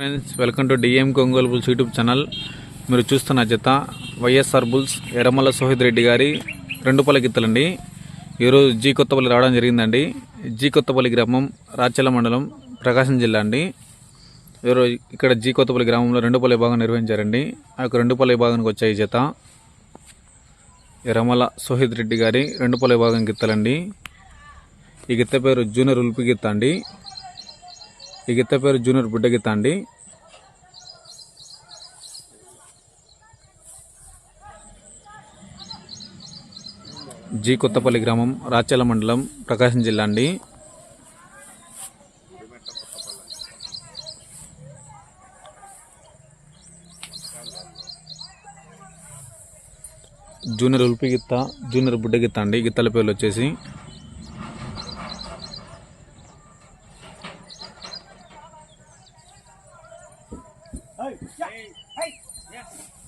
Friends welcome to DM కొంగోలు bulls YouTube channel. మీరు చూస్తున్న జత వైఎస్ఆర్ బుల్స్ ఎర్రమల్ల సోహిద్ రెడ్డి గారి రెండు పల్ల గిత్తలండి. ఈరోజు జీ కొత్తపల్లి రావడం జరిగిందండి. జీ కొత్తపల్లి గ్రామం రాచల మండలం ప్రకాశం జిల్లా అండి. ఈరోజు ఇక్కడ జీ కొత్తపల్లి గ్రామంలో రెండు పల్లె భాగం నిర్వహించారండి. ఆ యొక్క రెండు పల్లె భాగానికి వచ్చాయి ఈ జత ఎరమల సోహిద్ రెడ్డి గారి రెండు పల్లె భాగం గిత్తలండి. ఈ గిత్త పేరు జూనియర్ ఉల్పి గిత్త అండి. ఈ గిత్త పేరు జూనియర్ బుడ్డ గిత్త అండి. జీ కొత్తపల్లి గ్రామం రాచల మండలం ప్రకాశం జిల్లా అండి. జూనియర్ ఉల్పి గిత్త జూనియర్ బుడ్డ గిత్త అండి. గిత్తల పేర్లు వచ్చేసి Hey! Yeah. Hey. Yes.